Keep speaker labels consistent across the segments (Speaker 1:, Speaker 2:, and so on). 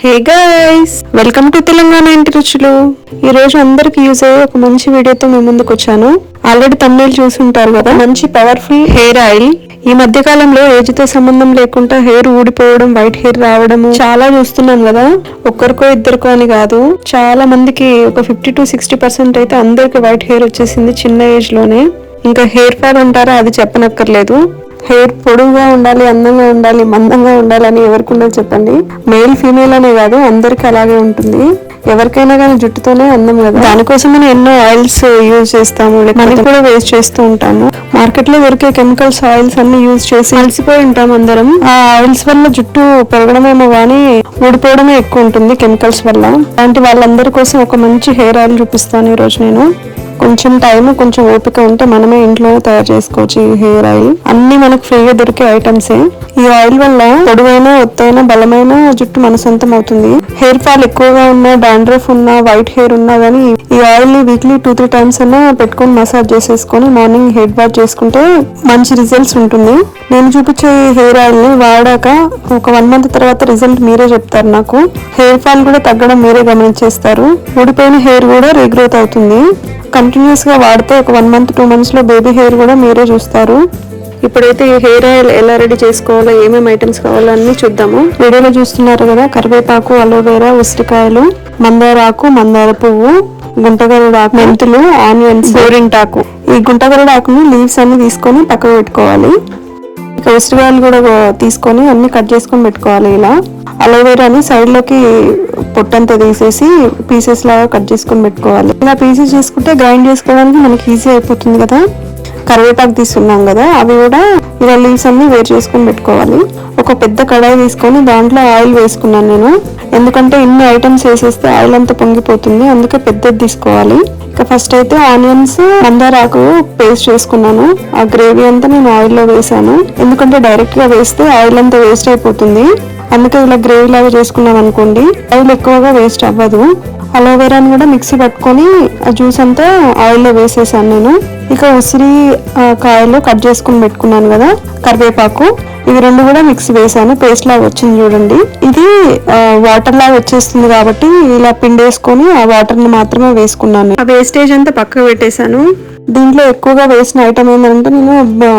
Speaker 1: Hey guys welcome to Telangana ఇంటి రుచులు ఈ రోజు అందరికి యూజ్ అయ్యే ఒక మంచి వీడియోతో మీ ముందుకు వచ్చాను. ఆల్రెడీ తమిళ చూసుంటారు కదా? మంచి పవర్ఫుల్ హెయిర్ ఆయిల్ ఈ మధ్య కాలంలో ఏజ్తో సంబంధం లేకుండా హెయిర్ ఊడిపోవడం వైట్ హెయిర్ రావడం చాలా చూస్తున్నాం కదా? ఒక్కరికో ఇద్దరికో అని కాదు. చాలా మందికి ఒక ఫిఫ్టీ టు సిక్స్టీ పర్సెంట్ అయితే అందరికి వైట్ హెయిర్ వచ్చేసింది చిన్న ఏజ్లోనే. ఇంకా హెయిర్ ఫాల్ అంటారా? అది చెప్పనక్కర్లేదు. హెయిర్ పొడుగుగా ఉండాలి అందంగా ఉండాలి మందంగా ఉండాలి అని ఎవరికి ఉండదు చెప్పండి. మేల్ ఫీమేల్ అనే కాదు అందరికి అలాగే ఉంటుంది. ఎవరికైనా కానీ జుట్టుతోనే అందం కదా. దానికోసం మనం ఎన్నో ఆయిల్స్ యూజ్ చేస్తాము మనీ కూడా వేస్ట్ చేస్తూ ఉంటాము మార్కెట్లో దొరికే కెమికల్స్ ఆయిల్స్ అన్ని యూజ్ చేసి అలసిపోయి ఉంటాం అందరం. ఆ ఆయిల్స్ వల్ల జుట్టు పెరగడమేమో కానీ ఊడిపోవడమే ఎక్కువ ఉంటుంది కెమికల్స్ వల్ల. అలాంటి వాళ్ళందరి కోసం ఒక మంచి హెయిర్ ఆయిల్ చూపిస్తాను ఈ రోజు నేను. కొంచెం టైం కొంచెం ఓపిక ఉంటే మనమే ఇంట్లో తయారు చేసుకోవచ్చు ఈ హెయిర్ ఆయిల్ అన్ని మనకు ఫ్రీగా దొరికే ఐటమ్సే ఈ ఆయిల్ వల్ల పొడవైన ఒత్తైన బలమైన జుట్టు మన సొంతం అవుతుంది. హెయిర్ ఫాల్ ఎక్కువగా ఉన్నా డాండ్రఫ్ ఉన్నా వైట్ హెయిర్ ఉన్నా గానీ ఈ ఆయిల్ని వీక్లీ టూ త్రీ టైమ్స్ అయినా పెట్టుకొని మసాజ్ చేసేసుకొని మార్నింగ్ హెడ్ బాత్ చేసుకుంటే మంచి రిజల్ట్స్ ఉంటుంది. నేను చూపించే హెయిర్ ఆయిల్ని వాడాక ఒక వన్ మంత్ తర్వాత రిజల్ట్ మీరే చెప్తారు నాకు. హెయిర్ ఫాల్ కూడా తగ్గడం మీరే గమనించేస్తారు. ఊడిపోయిన హెయిర్ కూడా రీగ్రోత్ అవుతుంది. కంటిన్యూస్గా వాడితే ఒక వన్ మంత్ టూ మంత్స్లో బేబీ హెయిర్ కూడా మీరే చూస్తారు. ఇప్పుడైతే ఈ హెయిర్ ఆయిల్ ఎలా రెడీ చేసుకోవాలో ఏమేమి ఐటమ్స్ కావాలో అన్ని చూద్దాము. వీడియోలో చూస్తున్నారు కదా కరివేపాకు అలోవేరా ఉసిరికాయలు మందార ఆకు మందార పువ్వు గుంటగరుడు ఆకు మెంతులు ఆనియన్స్ గోరింటాకు. ఈ గుంటగరుడు ఆకుని లీవ్స్ అన్ని తీసుకొని పక్కకు పెట్టుకోవాలి. పేస్ట్ ఉసిరికాయలు కూడా తీసుకొని అన్ని కట్ చేసుకొని పెట్టుకోవాలి ఇలా. అలోవేరాని సైడ్లోకి పొట్టంతా తీసేసి పీసెస్ లాగా కట్ చేసుకొని పెట్టుకోవాలి. ఇలా పీసెస్ చేసుకుంటే గ్రైండ్ చేసుకోవడానికి మనకి ఈజీ అయిపోతుంది కదా. కరివేపాకు తీసుకున్నాం కదా అవి కూడా ఇలా లీవ్స్ అన్ని వేరు చేసుకొని పెట్టుకోవాలి. ఒక పెద్ద కడాయి తీసుకొని దాంట్లో ఆయిల్ వేసుకున్నాను నేను. ఎందుకంటే ఇన్ని ఐటమ్స్ వేసేస్తే ఆయిల్ అంతా పొంగిపోతుంది అందుకే పెద్దది తీసుకోవాలి. ఇక ఫస్ట్ అయితే ఆనియన్స్ మందారాకు పేస్ట్ చేసుకున్నాను. ఆ గ్రేవీ అంతా నేను ఆయిల్లో వేసాను. ఎందుకంటే డైరెక్ట్గా వేస్తే ఆయిల్ అంతా వేస్ట్ అయిపోతుంది. అందుకే ఇలా గ్రేవీ లాగా చేసుకున్నాం అనుకోండి ఆయిల్ ఎక్కువగా వేస్ట్ అవ్వదు. అలోవెరాని కూడా మిక్సీ పట్టుకొని ఆ జ్యూస్ అంతా ఆయిల్లో వేసేసాను నేను. ఇక ఉసిరి కాయలు కట్ చేసుకుని పెట్టుకున్నాను కదా కరివేపాకు. ఇవి రెండు కూడా మిక్సీ వేసాను. పేస్ట్ లాగా వచ్చింది చూడండి. ఇది వాటర్ లాగా వచ్చేస్తుంది కాబట్టి ఇలా పిండేసుకొని ఆ వాటర్ని మాత్రమే వేసుకున్నాను ఆ వేస్టేజ్ అంతా పక్కకు పెట్టేశాను. దీంట్లో ఎక్కువగా వేసిన ఐటమ్ ఏంటంటే నేను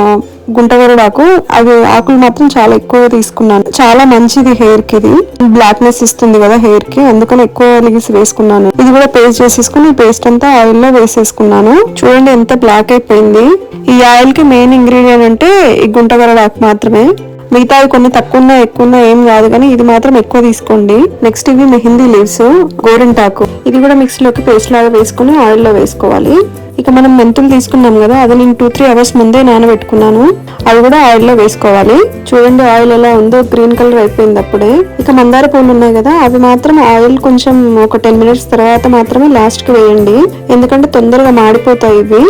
Speaker 1: గుంటగరడాకు అవి ఆకులు మాత్రం చాలా ఎక్కువ తీసుకున్నాను. చాలా మంచిది హెయిర్కి ఇది. బ్లాక్నెస్ ఇస్తుంది కదా హెయిర్కి అందుకని ఎక్కువ లిగిసి వేసుకున్నాను. ఇది కూడా పేస్ట్ చేసేసుకుని పేస్ట్ అంతా ఆయిల్లో వేసేసుకున్నాను. చూడండి ఎంత బ్లాక్ అయిపోయింది. ఈ ఆయిల్కి మెయిన్ ఇంగ్రీడియంట్ అంటే ఈ గుంటగరడాకు మాత్రమే. మిగతావి కొన్ని తక్కువ ఉన్నా ఎక్కువ ఉన్నా ఏం కాదు కానీ ఇది మాత్రం ఎక్కువ తీసుకోండి. నెక్స్ట్ ఇవి మెహిందీ లీవ్స్ గోరింటాకు ఇది కూడా మిక్సీలోకి పేస్ట్ లాగా వేసుకుని ఆయిల్లో వేసుకోవాలి. ఇక మనం మెంతులు తీసుకున్నాం కదా అది నేను టూ త్రీ అవర్స్ ముందే నానబెట్టుకున్నాను. అవి కూడా ఆయిల్లో వేసుకోవాలి. చూడండి ఆయిల్ ఎలా ఉందో గ్రీన్ కలర్ అయిపోయింది అప్పుడే. ఇక మందార పూలు ఉన్నాయి కదా అవి మాత్రం ఆయిల్ కొంచెం ఒక టెన్ మినిట్స్ తర్వాత మాత్రమే లాస్ట్కి వేయండి. ఎందుకంటే తొందరగా మాడిపోతాయి ఇవి.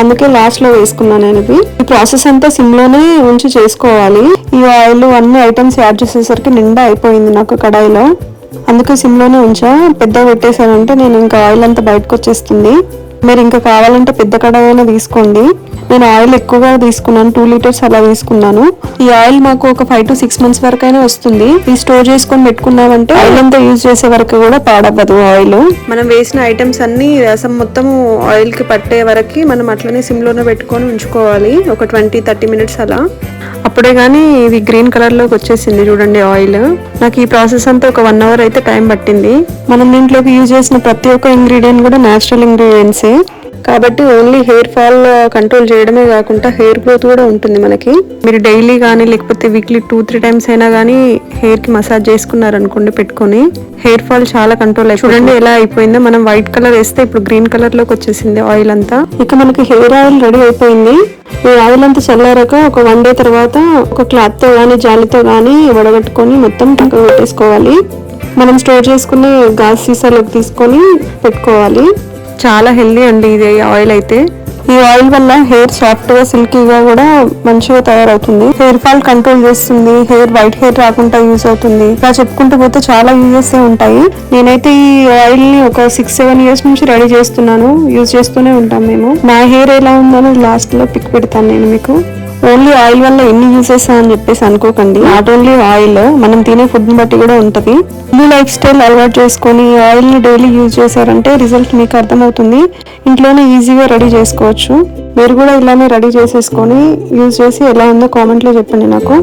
Speaker 1: అందుకే లాస్ట్లో వేసుకున్నాను నేను ఇవి ఈ ప్రాసెస్ అంతా సిమ్లోనే ఉంచి చేసుకోవాలి. ఈ ఆయిల్ అన్ని ఐటమ్స్ యాడ్ చేసేసరికి నిండా అయిపోయింది నాకు కడాయిలో. అందుకే సిమ్లోనే ఉంచా. పెద్ద పెట్టేశానంటే నేను ఇంకా ఆయిల్ అంతా బయటకు వచ్చేస్తుంది. మీరు ఇంకా కావాలంటే పెద్ద కడాయి అయినా తీసుకోండి. నేను ఆయిల్ ఎక్కువగా తీసుకున్నాను టూ లీటర్స్ అలా తీసుకున్నాను. ఈ ఆయిల్ మాకు ఒక ఫైవ్ టు సిక్స్ మంత్స్ వరకు అయినా వస్తుంది. ఇది స్టోర్ చేసుకొని పెట్టుకున్నామంటే ఆయిల్ అంతా యూజ్ చేసే వరకు కూడా పాడవ్వదు ఆయిల్. మనం వేసిన ఐటమ్స్ అన్ని రసం మొత్తం ఆయిల్కి పట్టే వరకు మనం అట్లనే సిమ్లోనే పెట్టుకొని ఉంచుకోవాలి. ఒక ట్వంటీ థర్టీ మినిట్స్ అలా. అప్పుడే గానీ ఇది గ్రీన్ కలర్లోకి వచ్చేసింది చూడండి ఆయిల్ నాకు ఈ ప్రాసెస్ అంతా ఒక వన్ అవర్ అయితే టైం పట్టింది. మనం దీంట్లోకి యూజ్ చేసిన ప్రతి ఒక్క ఇంగ్రీడియంట్ కూడా నేచురల్ ఇంగ్రీడియంట్సే కాబట్టి ఓన్లీ హెయిర్ ఫాల్ కంట్రోల్ చేయడమే కాకుండా హెయిర్ గ్రోత్ కూడా ఉంటుంది మనకి. మీరు డైలీ కానీ లేకపోతే వీక్లీ టూ త్రీ టైమ్స్ అయినా కానీ హెయిర్కి మసాజ్ చేసుకున్నారనుకోండి పెట్టుకొని హెయిర్ ఫాల్ చాలా కంట్రోల్ అయి చూడండి ఎలా అయిపోయిందో. మనం వైట్ కలర్ వేస్తే ఇప్పుడు గ్రీన్ కలర్లోకి వచ్చేసింది ఆయిల్ అంతా. ఇక మనకి హెయిర్ ఆయిల్ రెడీ అయిపోయింది. ఈ ఆయిల్ అంతా చల్లారాక ఒక వన్ డే తర్వాత ఒక క్లాత్తో గానీ జాలితో గానీ వడగట్టుకొని మొత్తం పక్కకు పెట్టేసుకోవాలి. మనం స్టోర్ చేసుకునే గాజు సీసాలోకి తీసుకొని పెట్టుకోవాలి. చాలా హెల్దీ అండి ఇది ఆయిల్ అయితే. ఈ ఆయిల్ వల్ల హెయిర్ సాఫ్ట్గా సిల్కీగా కూడా మంచిగా తయారవుతుంది. హెయిర్ ఫాల్ కంట్రోల్ చేస్తుంది హెయిర్ వైట్ హెయిర్ రాకుండా యూజ్ అవుతుంది. ఇలా చెప్పుకుంటూ పోతే చాలా యూజెస్ ఉంటాయి. నేనైతే ఈ ఆయిల్ని ఒక సిక్స్ సెవెన్ ఇయర్స్ నుంచి రెడీ చేస్తున్నాను. యూజ్ చేస్తూనే ఉంటాం మేము. నా హెయిర్ ఎలా ఉందో లాస్ట్లో పిక్ పెడతాను నేను మీకు. ఓన్లీ ఆయిల్ వల్ల ఎన్ని యూజెస్ అని చెప్పేసి అనుకోకండి. నాట్ ఓన్లీ ఆయిల్ మనం తినే ఫుడ్ని బట్టి కూడా ఉంటది. ఈ లైఫ్ స్టైల్ అలవాటు చేసుకొని ఆయిల్ని డైలీ యూజ్ చేశారంటే రిజల్ట్ మీకు అర్థమవుతుంది. ఇంట్లోనే ఈజీగా రెడీ చేసుకోవచ్చు. మీరు కూడా ఇలానే రెడీ చేసేసుకొని యూజ్ చేసి ఎలా ఉందో కామెంట్లో చెప్పండి నాకు.